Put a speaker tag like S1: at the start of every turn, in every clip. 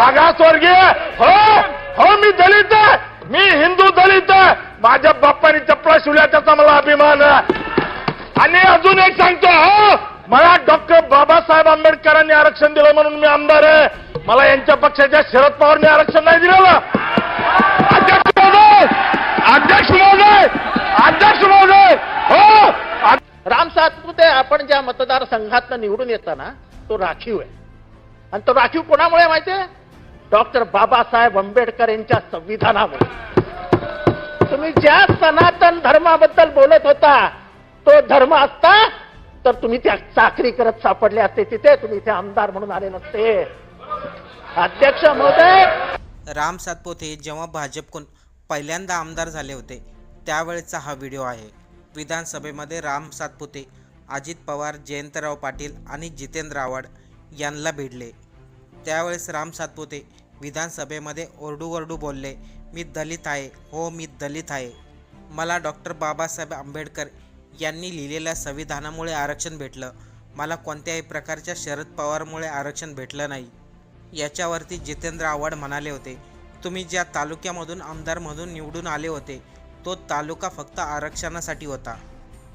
S1: मागासवर्गीय हो हो मी दलित आहे. मी हिंदू दलित आहे. माझ्या बाप्पाने चपला शिवल्या त्याचा मला अभिमान आहे. आणि अजून एक सांगतो हो मला डॉक्टर बाबासाहेब आंबेडकरांनी आरक्षण दिलं म्हणून मी आमदार आहे. मला यांच्या पक्षाच्या शरद पवारने आरक्षण नाही दिलेलं. अध्यक्ष महोदय अध्यक्ष महोदय अध्यक्ष महोदय हो.
S2: राम सातपुते आपण ज्या मतदारसंघातनं निवडून येताना तो राखीव आहे. आणि तो राखीव कोणामुळे माहितीये डॉक्टर बाबासाहेब आंबेडकर यांच्या संविधानामुळे तुम्ही ज्या सनातन धर्माबद्दल बोलत होता तो धर्म असता तर तुम्ही त्या चाकरी करत सापडले असते तिथे तुम्ही इथे आमदार म्हणून आले नसते. अध्यक्ष महोदय!
S3: राम सातपोते जेव्हा भाजपकडून पहिल्यांदा आमदार झाले होते त्यावेळेचा हा व्हिडिओ आहे. विधानसभेमध्ये राम सातपुते अजित पवार जयंतराव पाटील आणि जितेंद्र आव्हाड यांना भिडले त्यावेळेस राम सातपुते विधानसभेमध्ये ओरडू बोलले मी दलित आहे. हो मी दलित आहे. मला डॉक्टर बाबासाहेब आंबेडकर यांनी लिहिलेल्या संविधानामुळे आरक्षण भेटलं. मला कोणत्याही प्रकारच्या शरद पवारमुळे आरक्षण भेटलं नाही. याच्यावरती जितेंद्र आव्हाड म्हणाले होते तुम्ही ज्या तालुक्यामधून आमदार म्हणून निवडून आले होते तो तालुका फक्त आरक्षणासाठी होता.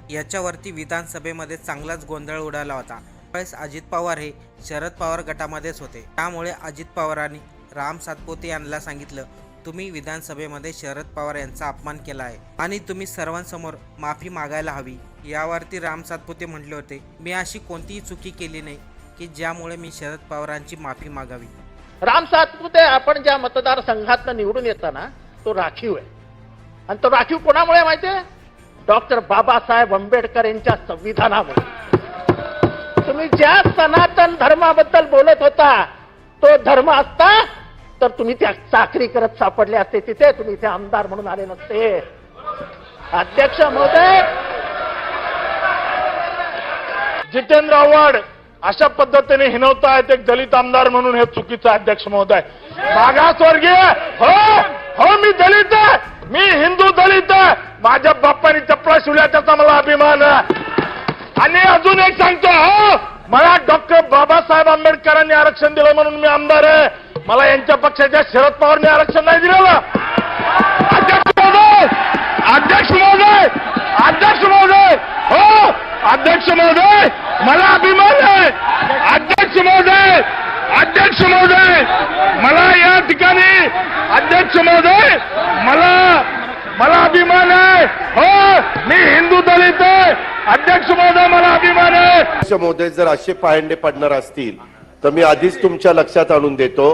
S3: याच्यावरती विधानसभेमध्ये चांगलाच गोंधळ उडाला होता. त्यावेळेस अजित पवार हे शरद पवार गटामध्येच होते. त्यामुळे अजित पवारांनी राम सातपुते यांना सांगितलं तुम्ही विधानसभेमध्ये शरद पवार यांचा अपमान केला आहे आणि तुम्ही सर्वांसमोर माफी मागायला हवी. यावरती राम सातपुते म्हटले होते मी अशी कोणतीही चुकी केली नाही की ज्यामुळे मी शरद पवारांची माफी मागावी.
S2: राम सातपुते आपण ज्या मतदारसंघात निवडून येताना तो राखीव आहे. आणि तो राखीव कोणामुळे माहितीये डॉक्टर बाबासाहेब आंबेडकर यांच्या संविधानामुळे. तुम्ही ज्या सनातन धर्माबद्दल बोलत होता तो धर्म असता तर तुम्ही त्या चाकरी करत सापडले असते तिथे तुम्ही इथे आमदार म्हणून आले नसते. अध्यक्ष महोदय!
S1: जितेंद्र आव्हाड अशा पद्धतीने हिनवतायत एक दलित आमदार म्हणून हे चुकीचं अध्यक्ष महोदय. मागासवर्गीय हो! हो मी दलित आहे! मी हिंदू दलित आहे! माझ्या बाप्पानी चपला शिवल्या त्याचा मला अभिमान आहे. आणि अजून एक सांगतो. मला डॉक्टर बाबासाहेब आंबेडकरांनी आरक्षण दिलं म्हणून मी आमदार आहे. मला यांच्या पक्षाच्या शरद पवारने आरक्षण नाही दिलेलं. अध्यक्ष महोदय! अध्यक्ष महोदय! अध्यक्ष महोदय! हो! अध्यक्ष महोदय! मला अभिमान आहे. अध्यक्ष महोदय! अध्यक्ष महोदय! मला या ठिकाणी अध्यक्ष महोदय! मला मला अभिमान आहे. हो! अध्यक्ष महोदय मला अभिमान आहे.
S4: महोदय जर असे पायंडे पडणार असतील तर मी आधीच तुमच्या लक्षात आणून देतो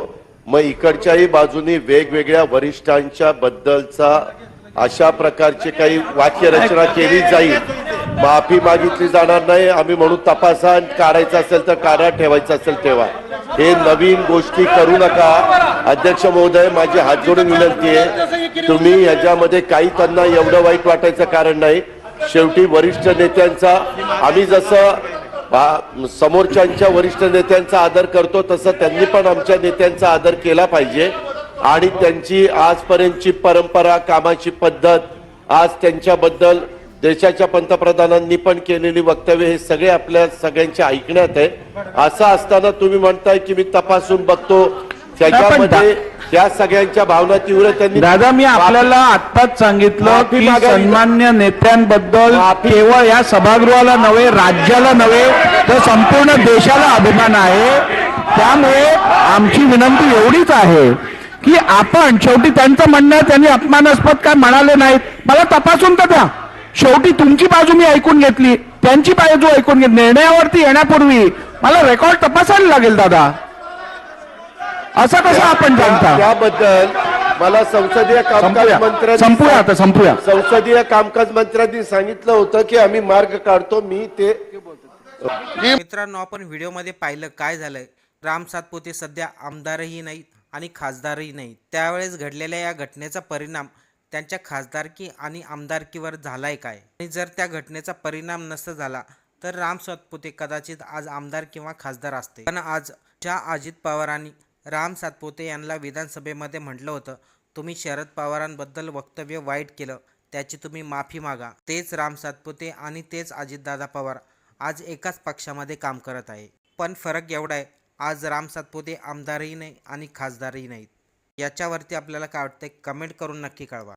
S4: मग इकडच्याही बाजूनी वेगवेगळ्या वरिष्ठांच्या बद्दलचा अशा प्रकारची काही वाक्यरचना केली जाईल. माफी मागितली जाणार नाही आम्ही म्हणून तपासा काढायचं असेल तर काढा ठेवायचं असेल तेव्हा. हे नवीन गोष्टी करू नका. अध्यक्ष महोदय माझी हात जोडून विनंती आहे तुम्ही याच्यामध्ये काही त्यांना एवढं वाईट वाटायचं कारण नाही. शेवटी वरिष्ठ नेत्यांचा आम्ही जसं समोरच्यांच्या वरिष्ठ नेत्यांचा आदर करतो तसं त्यांनी पण आमच्या नेत्यांचा आदर केला पाहिजे. आणि त्यांची आजपर्यंतची परंपरा कामाची पद्धत आज त्यांच्याबद्दल देशाच्या पंतप्रधानांनी पण केलेली वक्तव्य हे सगळे आपल्या सगळ्यांच्या ऐकण्यात आहे. असं असताना तुम्ही म्हणताय की मी तपासून बघतो त्याच्यामध्ये त्या सगळ्यांच्या भावना तीव्र त्यांनी
S5: दादा मी आपल्याला आत्ताच सांगितलं की. सन्मान्य नेत्यांबद्दल केवळ या सभागृहाला नव्हे राज्याला नव्हे तर संपूर्ण देशाला अभिमान आहे. त्यामुळे आमची विनंती एवढीच आहे की आपण शेवटी त्यांचं म्हणणं त्यांनी अपमानास्पद काय म्हणाले नाहीत. मला तपासून तर द्या. शेवटी तुमची बाजू मी ऐकून घेतली त्यांची बाजू ऐकून घेतली निर्णयावरती येण्यापूर्वी मला रेकॉर्ड तपासायला लागेल दादा. असं कसं आपण जाणता?
S4: त्याबद्दल मला संसदीय कामकाज
S5: संपूया
S4: मंत्र्यांनी
S5: संपूया आता संपूया.
S4: संसदीय कामकाज मंत्र्यांनी सांगितलं होतं की आम्ही मार्ग काढतो मी ते
S3: मित्रांनो आपण व्हिडिओमध्ये पाहिलं काय झालंय. राम सातपुते सध्या आमदारही नाहीत आणि खासदारही नाहीत. त्यावेळेस घडलेल्या या घटनेचा परिणाम त्यांच्या खासदारकी आणि आमदारकीवर झालाय काय? आणि जर त्या घटनेचा परिणाम नसता झाला तर राम सातपुते कदाचित आज आमदार किंवा खासदार असते. पण आज ज्या अजित पवारांनी राम सातपुते यांना विधानसभेमध्ये म्हटलं होतं तुम्ही शरद पवारांबद्दल वक्तव्य वाईट केलं त्याची तुम्ही माफी मागा. तेच राम सातपुते आणि तेच अजितदादा पवार आज एकाच पक्षामध्ये काम करत आहे. पण फरक एवढा आहे आज राम सातपुते आमदारही नाही आणि खासदारही नाहीत. याच्यावरती आपल्याला काय वाटतंय कमेंट करून नक्की कळवा.